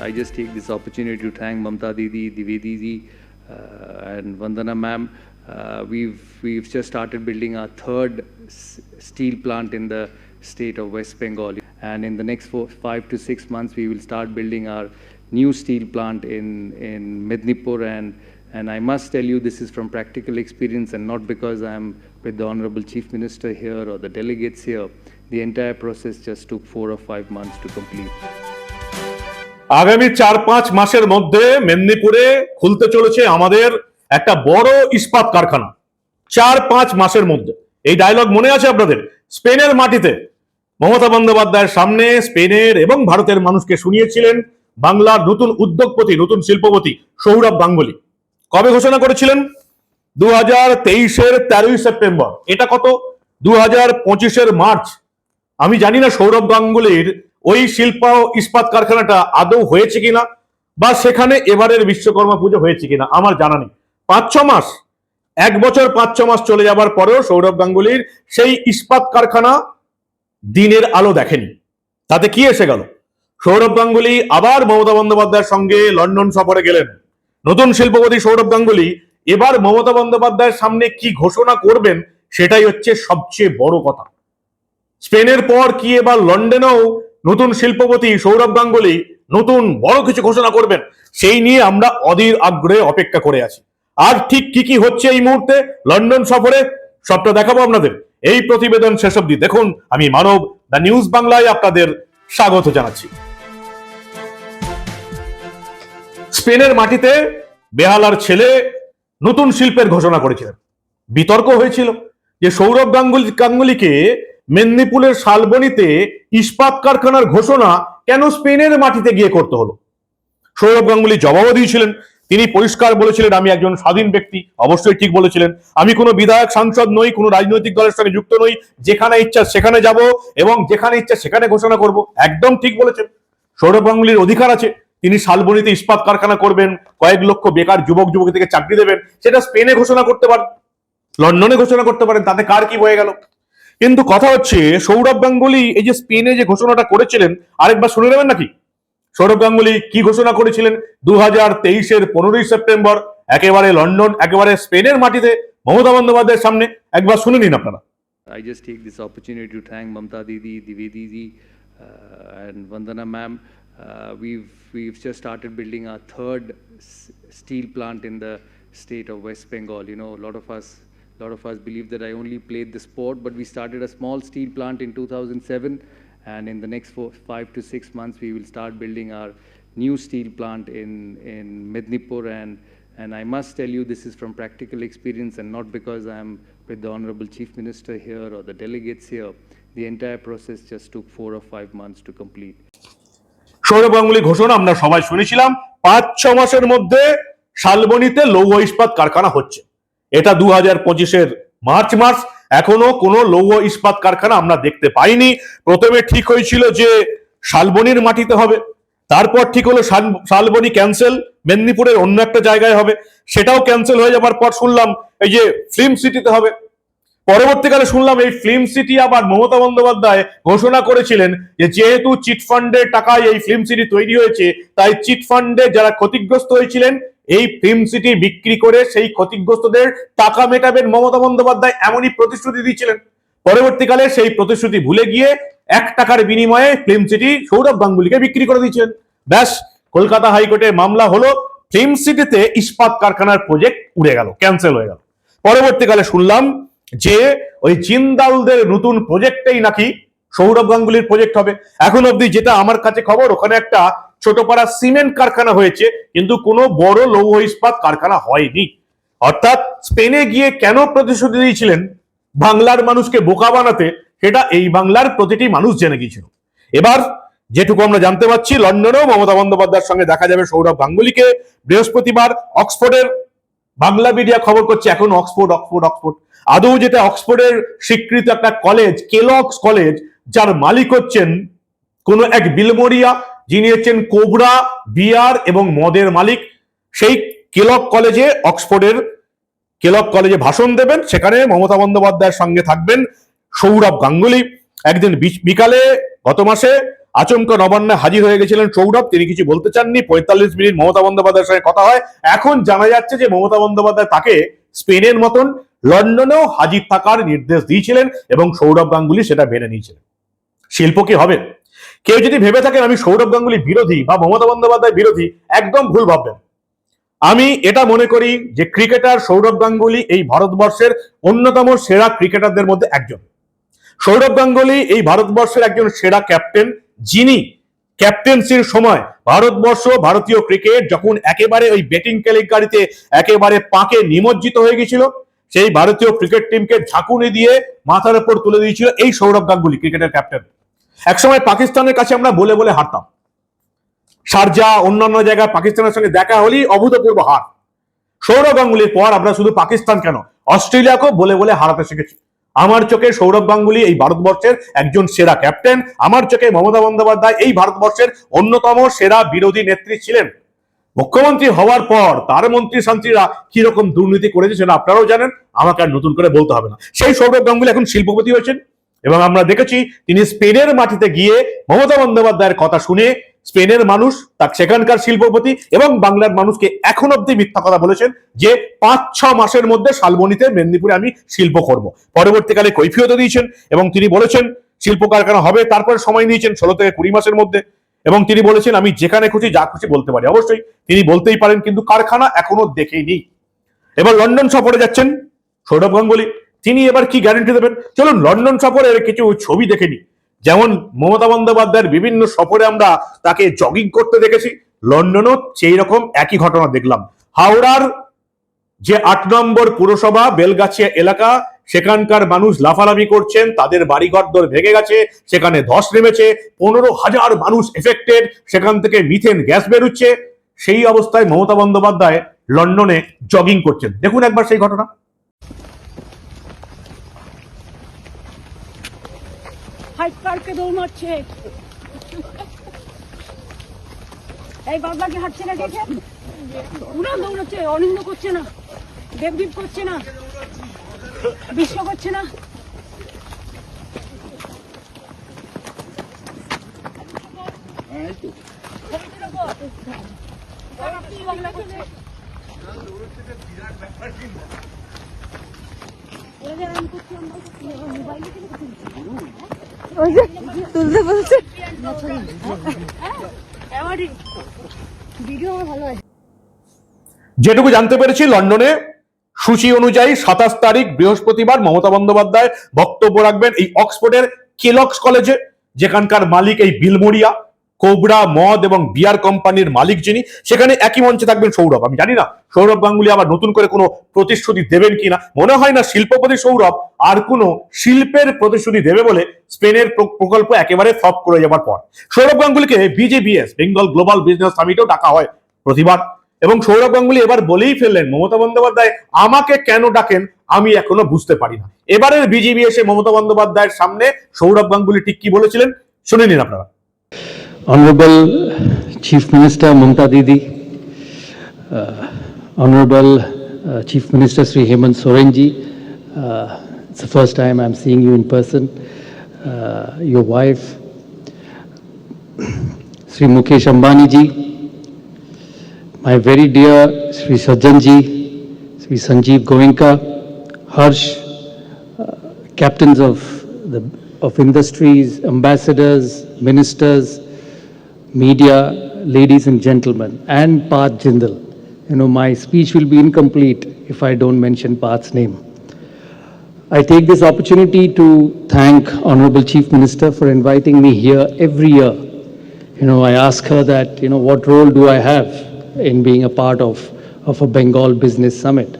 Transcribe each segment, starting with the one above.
I just take this opportunity to thank Mamta Didi, Divedi ji, uh, and Vandana ma'am. Uh, we've, we've just started building our third steel plant in the state of West Bengal. And in the next four, five to six months, we will start building our new steel plant in, in Mednipur. And, and I must tell you, this is from practical experience and not because I'm with the Honorable Chief Minister here or the delegates here. The entire process just took four or five months to complete. আগামী চার পাঁচ মাসের মধ্যে মেদিনীপুরে খুলতে চলেছে আমাদের একটা বড় ইস্পাত কারখানা। চার পাঁচ মাসের মধ্যে। এই ডায়লগ মনে আছে আপনাদের? স্পেনের মাটিতে মমতা বন্দ্যোপাধ্যায়ের সামনে স্পেনের এবং ভারতের মানুষকে শুনিয়েছিলেন বাংলার নতুন উদ্যোগপতি, নতুন শিল্পপতি সৌরভ গাঙ্গুলি। কবে ঘোষণা করেছিলেন? দু হাজার তেইশের তেরোই সেপ্টেম্বর। এটা কত? দু হাজার পঁচিশের মার্চ। আমি জানি না সৌরভ গাঙ্গুলির ওই শিল্প ইস্পাত কারখানাটা আদৌ হয়েছে কিনা? বা সেখানে এবারের বিশ্বকর্মা পুজো হয়েছে কিনা? আমার জানা নেই। পাঁচ ছ মাস। এক বছর পাঁচ ছ মাস চলে যাবার পরেও সৌরভ গাঙ্গুলির সেই ইস্পাত কারখানা দিনের আলো দেখেনি। তাতে কি এসে গেল? সৌরভ গাঙ্গুলি আবার মমতা বন্দ্যোপাধ্যায়ের সঙ্গে লন্ডন সফরে গেলেন। নতুন শিল্পপতি সৌরভ গাঙ্গুলি এবার মমতা বন্দ্যোপাধ্যায়ের সামনে কি ঘোষণা করবেন সেটাই হচ্ছে সবচেয়ে বড় কথা। স্পেনের পর কি এবার লন্ডনেও নতুন শিল্পপতি সৌরভ গাঙ্গুলি নতুন বড় কিছু ঘোষণা করবেন। সেই নিয়ে আমরা অধীর আগ্রহে অপেক্ষা করে আছি। আর ঠিক কি কি হচ্ছে এই মুহূর্তে? লন্ডন সফরে সবটা দেখাবো আপনাদের। এই প্রতিবেদন শেষ অব্দি দেখুন। আমি মানব, দ্য নিউজ বাংলায় আপনাদের স্বাগত জানাচ্ছি। স্পেনের মাটিতে বেহালার ছেলে নতুন শিল্পের ঘোষণা করেছিলেন। বিতর্ক হয়েছিল যে সৌরভ গাঙ্গুলি গাঙ্গুলিকে মেদিনীপুরের শালবনিতে ইস্পাত কারখানার ঘোষণা কেন স্পেনের মাটিতে গিয়ে করতে হলো? সৌরভ গাঙ্গুলি জবাবও দিয়েছিলেন তিনি পরিষ্কার বলেছিলেন, আমি একজন স্বাধীন ব্যক্তি। অবশ্যই ঠিক বলেছিলেন। আমি কোনো বিধায়ক, সাংসদ নই, কোনো রাজনৈতিক দলের সঙ্গে যুক্ত নই। যেখানে ইচ্ছা সেখানে যাব এবং যেখানে ইচ্ছা সেখানে ঘোষণা করব। একদম ঠিক বলেছেন। সৌরভ গাঙ্গুলির অধিকার আছে। তিনি শালবনিতে ইস্পাত কারখানা করবেন, কয়েক লক্ষ বেকার যুবক যুবতী থেকে চাকরি দেবেন। সেটা স্পেনে ঘোষণা করতে পারেন লন্ডনে ঘোষণা করতে পারেন। তাতে কার কি বয়ে গেল? কিন্তু কথা হচ্ছে সৌরভ গাঙ্গুলি এই যে স্পেনে যে ঘোষণাটা করেছিলেন আরেকবার শুনে নেবেন নাকি সৌরভ গাঙ্গুলি কি ঘোষণা করেছিলেন দু হাজার তেইশের পনেরোই সেপ্টেম্বর একেবারে লন্ডন একেবারে স্পেনের মাটিতে মমতা বন্দ্যোপাধ্যায়ের সামনে একবার শুনে নিন আপনারা I just take this opportunity to thank Mamta Didi, Divedi ji, uh, and Vandana ma'am. Uh, we've, we've just started building our third steel plant in the state of West Bengal. You know, a lot of us, lot of us believe that I only played the sport, but we started a small steel plant in 2007, and in the next four, five to six months, we will start building our new steel plant in, in Mednipur and and I must tell you, this is from practical experience and not because I'm with the Honorable Chief Minister here or the delegates here. The entire process just took four or five months to complete. Sourav Ganguly ঘোষণা আমরা সবাই শুনেছিলাম পাঁচ ছ মাসের মধ্যে শালবনীতে লৌহ ইস্পাত কারখানা হচ্ছে এটা দু হাজার পঁচিশের মার্চ মাস। এখনও কোনো লৌহ ইস্পাত কারখানা আমরা দেখতে পাইনি। প্রথমে ঠিক হয়েছিল যে শালবনির মাটিতে হবে। তারপর ঠিক হলো শাল- শালবনি ক্যান্সেল। মেদিনীপুরের অন্য একটা জায়গায় হবে। সেটাও ক্যান্সেল হয়ে যাবার পর শুনলাম এই যে ফিল্ম সিটিতে হবে। পরবর্তীকালে শুনলাম এই ফিল্ম সিটি আবার মমতা বন্দ্যোপাধ্যায় ঘোষণা করেছিলেন যে যেহেতু চিটফান্ডের টাকায় এই ফিল্ম সিটি তৈরি হয়েছে, তাই চিটফান্ডে যারা ক্ষতিগ্রস্ত হয়েছিলেন এই ফিল্ম সিটি বিক্রি করে সেই ক্ষতিগ্রস্তদের টাকা মেটাবেন মমতা বন্দ্যোপাধ্যায় এমনই প্রতিশ্রুতি দিয়েছিলেন পরবর্তীকালে সেই প্রতিশ্রুতি ভুলে গিয়ে এক টাকার বিনিময়ে ফিল্ম সিটি সৌরভ গাঙ্গুলিকে বিক্রি করে দিয়েছিলেন ব্যাস, কলকাতা হাইকোর্টে মামলা হলো ফিল্ম সিটিতে ইস্পাত কারখানার প্রজেক্ট উড়ে গেল ক্যান্সেল হয়ে গেল। পরবর্তীকালে শুনলাম যে ওই জিন্দালদের নতুন প্রজেক্টেই নাকি সৌরভ গাঙ্গুলির প্রজেক্ট হবে। এখন অবধি যেটা আমার কাছে খবর, ওখানে একটা ছোটপাড়া সিমেন্ট কারখানা হয়েছে, কিন্তু কোনো বড় লৌহ ইস্পাত কারখানা হয়নি। অর্থাৎ স্পেনে গিয়ে কেন প্রতিশ্রুতি দিয়েছিলেন বাংলার মানুষকে বোকা বানাতে, সেটা এই বাংলার প্রতিটি মানুষ জেনে গিয়েছিল। এবার যেটুকু আমরা জানতে পারছি, লন্ডনেও মমতা বন্দ্যোপাধ্যায়ের সঙ্গে দেখা যাবে সৌরভ গাঙ্গুলিকে। বৃহস্পতিবার অক্সফোর্ডের বাংলা মিডিয়া খবর করছে, এখন অক্সফোর্ড অক্সফোর্ড অক্সফোর্ড। আদৌ যেটা অক্সফোর্ডের স্বীকৃত একটা কলেজ কেলক্স কলেজ, যার মালিক হচ্ছেন কোন এক বিলমরিয়া যিনি হচ্ছেন কোবরা বিয়ার এবং মদের মালিক, সেই কেলক কলেজে, অক্সফোর্ডের কেলক কলেজে ভাষণ দেবেন। সেখানে মমতা বন্দ্যোপাধ্যায়ের সঙ্গে থাকবেন সৌরভ গাঙ্গুলি। একদিন বিকালে, গত মাসে আচমকা নবান্নে হাজির হয়ে গেছিলেন সৌরভ। তিনি কিছু বলতে চাননি। পঁয়তাল্লিশ মিনিট মমতা বন্দ্যোপাধ্যায়ের সঙ্গে কথা হয়। এখন জানা যাচ্ছে যে মমতা বন্দ্যোপাধ্যায় তাকে স্পেনের মতন লন্ডনেও হাজির থাকার নির্দেশ দিয়েছিলেন এবং সৌরভ গাঙ্গুলি সেটা মেনে নিয়েছিলেন। শিল্প কি হবে? কেউ যদি ভেবে থাকেন আমি সৌরভ গাঙ্গুলি বিরোধী বা মমতা বন্দ্যোপাধ্যায় বিরোধী, একদম ভুল ভাববেন। আমি এটা মনে করি যে ক্রিকেটার সৌরভ গাঙ্গুলি এই ভারতবর্ষের অন্যতম সেরা ক্রিকেটারদের মধ্যে একজন। সৌরভ গাঙ্গুলি এই ভারতবর্ষের একজন সেরা ক্যাপ্টেন, যিনি ক্যাপ্টেন্সির সময় ভারতবর্ষ, ভারতীয় ক্রিকেট যখন একেবারে ওই বেটিং কেলেঙ্কারিতে একেবারে পাকে নিমজ্জিত হয়ে গেছিল, সেই ভারতীয় ক্রিকেট টিমকে ঝাঁকুনি দিয়ে মাথার উপর তুলে দিয়েছিল এই সৌরভ গাঙ্গুলি ক্রিকেটের ক্যাপ্টেন। একসময় পাকিস্তানের কাছে আমরা বলে বলে হারতাম। সারজা অন্যান্য জায়গায় পাকিস্তানের সঙ্গে দেখা হলেই অভূতপূর্ব হার। সৌরভ গাঙ্গুলির পর আমরা শুধু পাকিস্তান কেন? অস্ট্রেলিয়াকেও বলে বলে হারাতে শিখেছি। আমার চোখে সৌরভ গাঙ্গুলি এই ভারতবর্ষের একজন সেরা ক্যাপ্টেন। আমার চোখে মমতা বন্দ্যোপাধ্যায় এই ভারতবর্ষের অন্যতম সেরা বিরোধী নেত্রী ছিলেন। মুখ্যমন্ত্রী হওয়ার পর তার মন্ত্রী শান্তিরা কীরকম দুর্নীতি করেছে সেটা আপনারাও জানেন। আমাকে আর নতুন করে বলতে হবে না। সেই সৌরভ গাঙ্গুলি এখন শিল্পপতি হয়েছেন। এবং আমরা দেখেছি তিনি স্পেনের মাটিতে গিয়ে মমতা বন্দ্যোপাধ্যায়ের কথা শুনে স্পেনের মানুষ, তার সেখানকার শিল্পপতি এবং বাংলার মানুষকে এখন অব্দি মিথ্যা কথা বলেছেন যে পাঁচ, ছ মাসের মধ্যে শালবনিতে মেদিনীপুরে আমি শিল্প করব। পরবর্তীকালে কৈফিয়ত দিয়েছেন এবং তিনি বলেছেন শিল্প কারখানা হবে, তারপরে সময় নিয়েছেন ষোলো থেকে কুড়ি মাসের মধ্যে এবং তিনি বলেছেন, আমি যেখানে খুশি যা খুশি বলতে পারি। অবশ্যই তিনি বলতেই পারেন, কিন্তু কারখানা এখনও দেখেইনি এবার লন্ডন সফরে যাচ্ছেন সৌরভ গাঙ্গুলি। তিনি এবার কি গ্যারান্টি দেবেন? চলুন, লন্ডন সফরের কিছু ছবি দেখে নিই। যেমন, মমতা বন্দ্যোপাধ্যায়ের বিভিন্ন সফরে আমরা তাকে জগিং করতে দেখেছি। লন্ডনও সেই রকম একই ঘটনা দেখলাম। হাওড়ার যে আট নম্বর পুরসভা, বেলগাছিয়া এলাকা, সেখানকার মানুষ লাফালাফি করছেন, তাদের বাড়িঘর দর ভেঙে গেছে, সেখানে ধস নেমেছে, পনেরো হাজার মানুষ এফেক্টেড সেখান থেকে মিথেন গ্যাস বেরোচ্ছে। সেই অবস্থায় মমতা বন্দ্যোপাধ্যায় লন্ডনে জগিং করছেন। দেখুন একবার সেই ঘটনা। হাইট পার্কে দৌড় মারছে এই বাবলাকে হাঁটছে না দেখে? উড়ান দৌড়াচ্ছে, অনিন্দ করছে না, দেবদীপ করছে না, বিশ্ব করছে না। তুলতে বলছে। যেটুকু জানতে পেরেছি, লন্ডনে সূচি অনুযায়ী সাতাশ তারিখ বৃহস্পতিবার মমতা বন্দ্যোপাধ্যায় বক্তব্য রাখবেন এই অক্সফোর্ডের কেলক্স কলেজে, যেখানকার মালিক এই বিলমোরিয়া কোবরা, মদ এবং বিয়ার কোম্পানির মালিক যিনি, সেখানে একই মঞ্চে থাকবেন সৌরভ। আমি জানি না, সৌরভ গাঙ্গুলি আবার নতুন করে কোনো প্রতিশ্রুতি দেবেন কিনা। মনে হয় না শিল্পপতি সৌরভ আর কোনো শিল্পের প্রতিশ্রুতি দেবে বলে স্পেনের প্রকল্প একেবারে ফ্লপ করে যাবার পর। সৌরভ গাঙ্গুলিকে বিজেবিএস বেঙ্গল গ্লোবাল বিজনেস সামিটেও ডাকা হয় প্রতিবার। এবং সৌরভ গাঙ্গুলি এবার বলেই ফেললেন, মমতা বন্দ্যোপাধ্যায় আমাকে কেন ডাকেন আমি এখনও বুঝতে পারি না। এবারের বিজেপি এসে মমতা বন্দ্যোপাধ্যায়ের সামনে সৌরভ গাঙ্গুলি ঠিক কি বলেছিলেন, শুনে নিন আপনারা। Honorable Chief Minister Mamta Didi, uh, Honorable uh, Chief Minister Sri Hemant Soren ji, uh, it's the first time I'm seeing you in person, uh, your wife, Sri Mukesh Ambani ji, my very dear Sri Sajjan Sri Sanjeev Goenka, Harsh, uh, captains of the of industries, ambassadors, ministers, media, ladies and gentlemen, and Parth Jindal. You know, my speech will be incomplete if I don't mention Parth's name. I take this opportunity to thank Honorable Chief Minister for inviting me here every year. You know, I ask her that, you know, what role do I have in being a part of, of a Bengal Business Summit?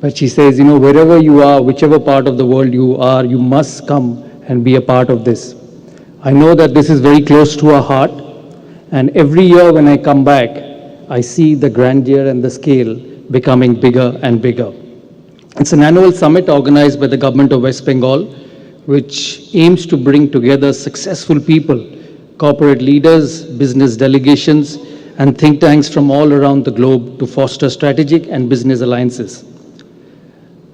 But she says, you know, wherever you are, whichever part of the world you are, you must come and be a part of this. I know that this is very close to our heart, and every year when I come back, I see the grandeur and the scale becoming bigger and bigger. It's an annual summit organized by the government of West Bengal, which aims to bring together successful people, corporate leaders, business delegations, and think tanks from all around the globe to foster strategic and business alliances.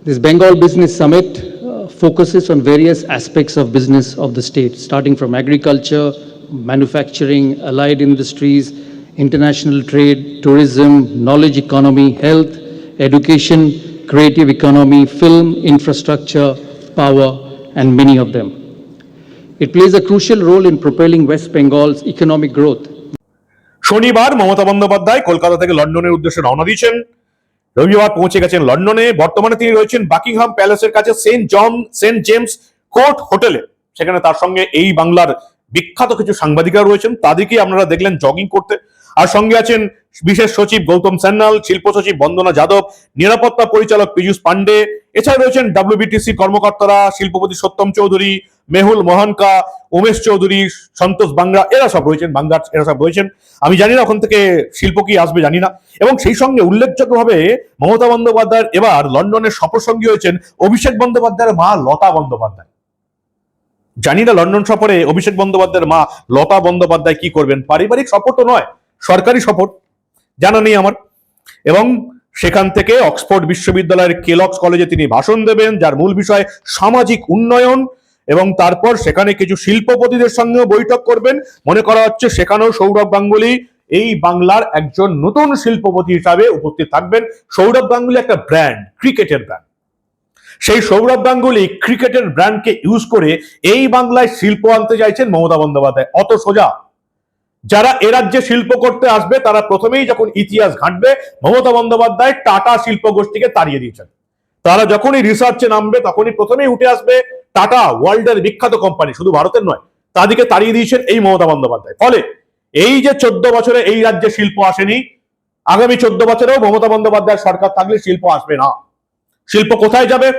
This Bengal Business Summit uh, focuses on various aspects of business of the state, starting from agriculture, manufacturing, allied industries, international trade, tourism, knowledge economy, health, education, creative economy, film, infrastructure, power, and many of them. It plays a crucial role in propelling West Bengal's economic growth. শনিবার মমতা বন্দ্যোপাধ্যায় কলকাতা থেকে লন্ডনের উদ্দেশ্যে রওনা দিয়েছেন রবিবার পৌঁছে গেছেন লন্ডনে বর্তমানে তিনি রয়েছেন বাকিংহাম প্যালেসের কাছে Saint John Saint James Court হোটেলে সেখানে তার সঙ্গে এই বাংলার বিখ্যাত কিছু সাংবাদিকরা রয়েছেন, তাদেরকেই আপনারা দেখলেন জগিং করতে। আর সঙ্গে আছেন বিশেষ সচিব গৌতম সান্যাল শিল্প সচিব বন্দনা যাদব, নিরাপত্তা পরিচালক পীযূষ পান্ডে এছাড়া রয়েছেন ডাব্লিউবিটিসি কর্মকর্তারা, শিল্পপতি সত্যম চৌধুরী, মেহুল মোহনকা, উমেশ চৌধুরী, সন্তোষ বাংলা এরা সব রয়েছেন বাংলা এরা সব রয়েছেন। আমি জানি না ওখান থেকে শিল্প কি আসবে, জানি না। এবং সেই সঙ্গে উল্লেখযোগ্যভাবে মমতা বন্দ্যোপাধ্যায়ের এবার লন্ডনের সফরসঙ্গী হয়েছেন অভিষেক বন্দ্যোপাধ্যায়ের মা লতা বন্দ্যোপাধ্যায়। জানি না, লন্ডন সফরে অভিষেক বন্দ্যোপাধ্যায়ের মা লতা বন্দ্যোপাধ্যায় কি করবেন? পারিবারিক সফর তো নয়, সরকারি সফর জানা নেই আমার। এবং সেখান থেকে অক্সফোর্ড বিশ্ববিদ্যালয়ের কেলক্স কলেজে তিনি ভাষণ দেবেন, যার মূল বিষয় সামাজিক উন্নয়ন। এবং তারপর সেখানে কিছু শিল্পপতিদের সঙ্গেও বৈঠক করবেন। মনে করা হচ্ছে সেখানেও সৌরভ গাঙ্গুলি এই বাংলার একজন নতুন শিল্পপতি হিসাবে উপস্থিত থাকবেন। সৌরভ গাঙ্গুলি একটা ব্র্যান্ড ক্রিকেটের ব্র্যান্ড সেই সৌরভ গাঙ্গুলি ক্রিকেটের ব্র্যান্ডকে ইউজ করে এই বাংলায় শিল্প আনতে চাইছেন মমতা বন্দ্যোপাধ্যায়। অত সোজা। যারা এ রাজ্যে শিল্প করতে আসবে, তারা প্রথমেই যখন ইতিহাস ঘাঁটবে, মমতা বন্দ্যোপাধ্যায় টাটা শিল্প গোষ্ঠীকে তাড়িয়ে দিয়েছেন। তারা যখনই রিসার্চে নামবে, তখনই প্রথমেই উঠে আসবে টাটা, ওয়ার্ল্ডের বিখ্যাত কোম্পানি, শুধু ভারতের নয়, তাদেরকে তাড়িয়ে দিয়েছেন এই মমতা বন্দ্যোপাধ্যায়। ফলে এই যে চোদ্দ বছরে এই রাজ্যে শিল্প আসেনি, আগামী চোদ্দ বছরেও মমতা বন্দ্যোপাধ্যায় সরকার থাকলে শিল্প আসবে না। শিল্প কোথায় যাবে?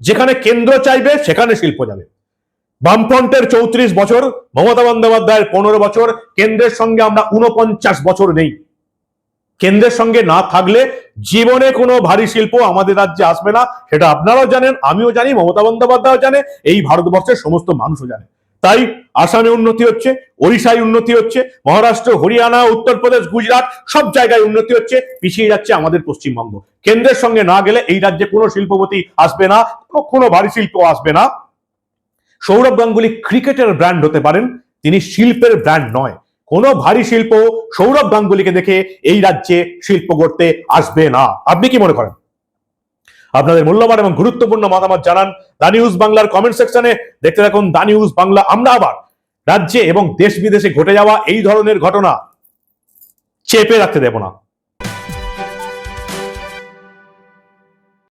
যেখানে কেন্দ্র চাইবে, সেখানে শিল্প যাবে। বামফ্রন্টের চৌত্রিশ বছর, মমতা বন্দ্যোপাধ্যায়ের পনেরো বছর, কেন্দ্রের সঙ্গে আমরা উনপঞ্চাশ বছর নেই। কেন্দ্রের সঙ্গে না থাকলে জীবনে কোনো ভারী শিল্প আমাদের রাজ্যে আসবে না, সেটা আপনারাও জানেন, আমিও জানি, মমতা বন্দ্যোপাধ্যায়ও জানে, এই ভারতবর্ষের সমস্ত মানুষও জানে। তাই আসামে উন্নতি হচ্ছে, ওড়িশায় উন্নতি হচ্ছে, মহারাষ্ট্র, হরিয়ানা, উত্তরপ্রদেশ, গুজরাট সব জায়গায় উন্নতি হচ্ছে, পিছিয়ে যাচ্ছে আমাদের পশ্চিমবঙ্গ। কেন্দ্রের সঙ্গে না গেলে এই রাজ্যে কোনো শিল্পপতি আসবে না কোনো- ভারী শিল্প আসবে না। সৌরভ গাঙ্গুলি ক্রিকেটের ব্র্যান্ড হতে পারেন, তিনি শিল্পের ব্র্যান্ড নয়। কোনো ভারী শিল্প সৌরভ গাঙ্গুলিকে দেখে এই রাজ্যে শিল্প গড়তে আসবে না। আপনি কি মনে করেন? আপনাদের মূল্যবান এবং গুরুত্বপূর্ণ মতামত জানান দা নিউজ বাংলার কমেন্ট সেকশনে। দেখতে থাকুন দা নিউজ বাংলা। আমরা আবার রাজ্যে এবং দেশ বিদেশে ঘটে যাওয়া এই ধরনের ঘটনা চেপে রাখতে দেব না।